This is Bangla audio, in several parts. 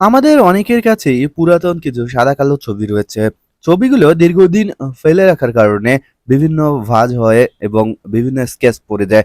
আমাদের অনেকের কাছেই পুরাতন কিছু সাদা কালো ছবি রয়েছে। ছবিগুলো দীর্ঘদিন ফেলে রাখার কারণে বিভিন্ন ভাজ হয় এবং বিভিন্ন স্কেচ পড়ে যায়।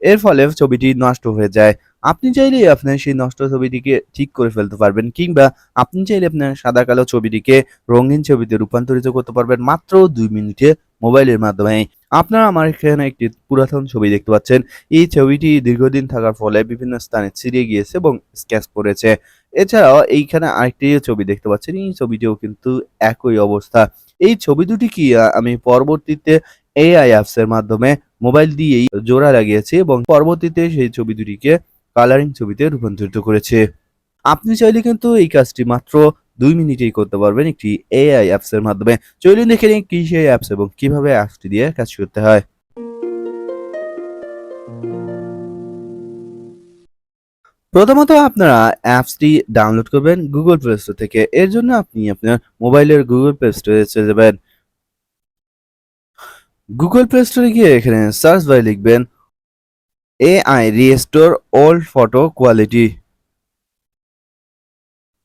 এর ফলে ছবিটি নষ্ট হয়ে যায়। আপনি চাইলে আপনার সেই নষ্ট ছবিটিকে ঠিক করে ফেলতে পারবেন, কিংবা আপনি চাইলে আপনার সাদা কালো ছবিটিকে রঙিন ছবিতে রূপান্তরিত করতে পারবেন মাত্র দুই মিনিটে মোবাইলের মাধ্যমে। আপনারা আমার এখানে একটি পুরাতন ছবি দেখতে পাচ্ছেন। এই ছবিটি দীর্ঘদিন থাকার ফলে বিভিন্ন স্থানে ছিঁড়ে গিয়েছে এবং স্কেচ পড়েছে। এছাড়াও এইখানে আরেকটি ছবি দেখতে পাচ্ছেন, এই ছবিটিও কিন্তু একই অবস্থা। এই ছবি দুটি কি আমি পরবর্তীতে এআই অ্যাপস এর মাধ্যমে মোবাইল দিয়েই জোড়া লাগিয়েছি এবং পরবর্তীতে সেই ছবি দুটিকে কালারিং ছবিতে রূপান্তরিত করেছে। আপনি চাইলে কিন্তু এই কাজটি মাত্র দুই মিনিটেই করতে পারবেন একটি এআই অ্যাপস এর মাধ্যমে। চলুন দেখে নিন কি সেই অ্যাপস এবং কীভাবে অ্যাপসটি দিয়ে কাজ করতে হয়। প্রথমত আপনারা অ্যাপসটি ডাউনলোড করবেন গুগল প্লে স্টোর থেকে। এর জন্য আপনি আপনার মোবাইলের গুগল প্লে স্টোরে চলে যাবেন। গুগল প্লে স্টোরে গিয়ে এখানে সার্চ বারে লিখবেন AI restore old photo quality.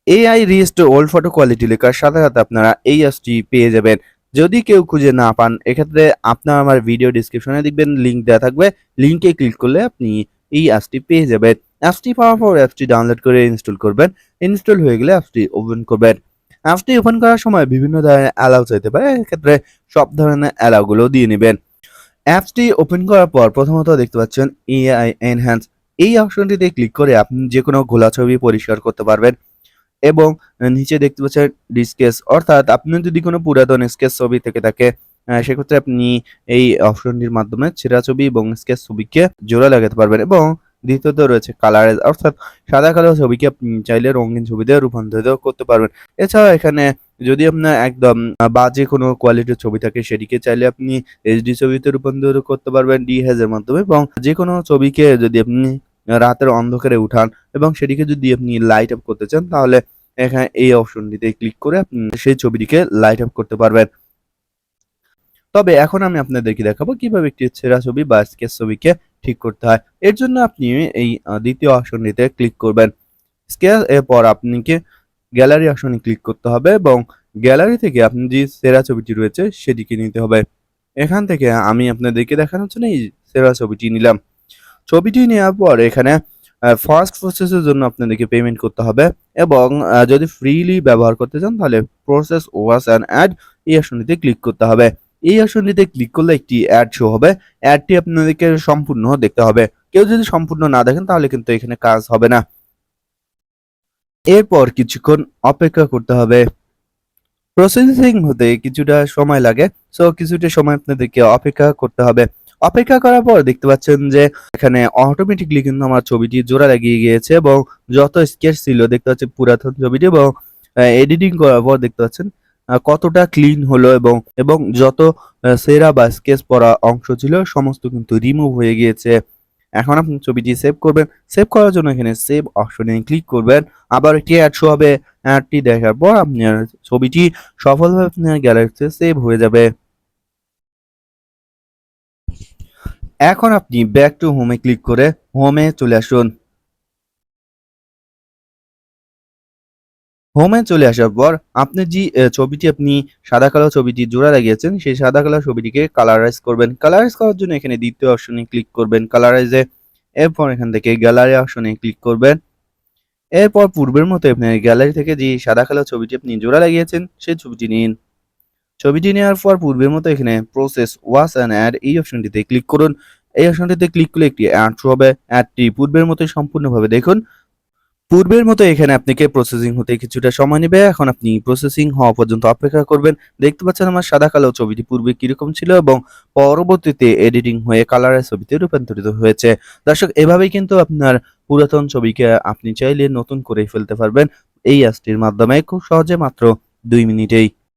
AI restore old photo quality লেখার সাথে সাথে আপনারা এই অ্যাপসটি পেয়ে যাবেন। যদি কেউ খুঁজে না পান, এক্ষেত্রে আপনার আমার ভিডিও ডিসক্রিপশনে দেখবেন লিঙ্ক দেওয়া থাকবে। লিঙ্কে ক্লিক করলে আপনি এই অ্যাপসটি পেয়ে যাবেন। অ্যাপসটি পাওয়ার পর অ্যাপসটি ডাউনলোড করে ইনস্টল করবেন। ইনস্টল হয়ে গেলে অ্যাপসটি ওপেন করবেন। অ্যাপসটি ওপেন করার সময় বিভিন্ন ধরনের অ্যালাউ চাইতে পারে, এক্ষেত্রে সব ধরনের অ্যালাউগুলো দিয়ে নেবেন। অ্যাপসটি ওপেন করার পর প্রথমত দেখতে পাচ্ছেন এআই এনহ্যান্স এই অপশনটিতে ক্লিক করে আপনি যে কোনো ঘোলা ছবি পরিষ্কার করতে পারবেন এবং নিচে দেখতে পাচ্ছেন ডিসকেস অর্থাৎ আপনি যদি কোনো পুরাতন স্কেচ ছবি থেকে থাকে সেক্ষেত্রে আপনি এই অপশনটির মাধ্যমে ছেঁড়া ছবি এবং স্কেচ ছবিকে জোড়া লাগাতে পারবেন এবং দ্বিতীয়ত রয়েছে কালারেজ অর্থাৎ সাদা কালো ছবিকে চাইলে রঙিন ছবিতে রূপান্তরিত করতে পারবেন। এছাড়া এখানে যদি আপনার একদম বাজে কোনো কোয়ালিটির ছবি থাকে, সেটিকে চাইলে আপনি এইচডি ছবিতে রূপান্তরিত করতে পারবেন ডিহেজ এর মাধ্যমে এবং যে কোনো ছবিকে যদি আপনি রাতের অন্ধকারে উঠান এবং সেটিকে যদি আপনি লাইট আপ করতে চান, তাহলে এখানে এই অপশনটিতে ক্লিক করে আপনি সেই ছবিটিকে লাইট আপ করতে পারবেন। তবে এখন আমি আপনাদেরকে দেখাবো কীভাবে একটি ছেঁড়া ছবি বা স্কেচ ছবিকে ঠিক করতে হয়। এর জন্য আপনি এই দ্বিতীয় অপশনটিতে ক্লিক করবেন। স্কেচ এরপর আপনাকে গ্যালারি অপশনে ক্লিক করতে হবে এবং গ্যালারি থেকে আপনি যে সেরা ছবিটি রয়েছে সেটিকে নিতে হবে। এখান থেকে আমি আপনাদেরকে দেখানোর জন্য এই সেরা ছবিটি নিলাম। ছবিটি নেওয়ার পর এখানে ফার্স্ট প্রসেসের জন্য আপনাদেরকে পেমেন্ট করতে হবে এবং যদি ফ্রিলি ব্যবহার করতে চান তাহলে প্রসেস ওয়াস অ্যান্ড অ্যাড এই অপশনটিতে ক্লিক করতে হবে। এই অপশনটিতে ক্লিক করলে একটি অ্যাড শো হবে। অ্যাডটি আপনাদেরকে সম্পূর্ণ দেখতে হবে। কেউ যদি সম্পূর্ণ না দেখেন, তাহলে কিন্তু এখানে কাজ হবে না। এরপর কিছুক্ষণ অপেক্ষা করতে হবে। প্রসেসিং হতে কিছুটা সময় লাগে সো কিছুটা সময় আপনাদেরকে অপেক্ষা করতে হবে। অপেক্ষা করার পর দেখতে পাচ্ছেন যে, এখানে অটোমেটিকলি কিন্তু আমার ছবিটি জোড়া লাগিয়ে গিয়েছে এবং যত স্কেচ ছিল, দেখতে পাচ্ছেন পুরাতন ছবিটি এবং এডিটিং করার পর দেখতে পাচ্ছেন কতটা ক্লিন হলো এবং এবং যত সেরা বা স্কেচ পড়া অংশ ছিল, সমস্ত কিন্তু রিমুভ হয়ে গিয়েছে। এখন আপনি ছবিটি সেভ করবেন। সেভ করার জন্য এখানে সেভ অপশনে ক্লিক করবেন। আবার একটি অ্যাড শো হবে। অ্যাডটি দেখার পর আপনার ছবিটি সফলভাবে আপনার গ্যালারিতে সেভ হয়ে যাবে। এখন আপনি ব্যাক টু হোমে ক্লিক করে হোমে চলে আসুন। হোমে চলে আসার পর আপনি যে ছবিটি আপনি সাদা কালো ছবিটি জোড়া লাগিয়েছেন, সেই সাদা কালো ছবিটিকে কালারাইজ করবেন। কালারাইজ করার জন্য এখানে দ্বিতীয় অপশনে ক্লিক করবেন। কালারাইজে এরপর এখান থেকে গ্যালারি অপশনে ক্লিক করবেন। এরপর পূর্বের মতো আপনি গ্যালারি থেকে যে সাদা কালো ছবিটি আপনি জোড়া লাগিয়েছেন, সেই ছবিটি নিন। ছবিটি নেওয়ার পর পূর্বের মতো এখানে প্রসেস ওয়াশ অ্যান্ড অ্যাড এই অপশনটিতে ক্লিক করুন। এই অপশনটিতে ক্লিক করলে একটি অ্যাড হবে। অ্যাডটি পূর্বের মতো সম্পূর্ণভাবে দেখুন। পূর্বের মতো এখানে আপনাকে প্রসেসিং হতে কিছুটা সময় নেবে। এখন আপনি প্রসেসিং হওয়া পর্যন্ত অপেক্ষা করবেন। দেখতে পাচ্ছেন আমার সাদা কালো ছবিটি পূর্বে কীরকম ছিল এবং পরবর্তীতে এডিটিং হয়ে কালারের ছবিতে রূপান্তরিত হয়েছে। দর্শক, এভাবেই কিন্তু আপনার পুরাতন ছবিকে আপনি চাইলে নতুন করে ফেলতে পারবেন। এই অ্যাপটির মাধ্যমে খুব সহজে মাত্র দুই মিনিটেই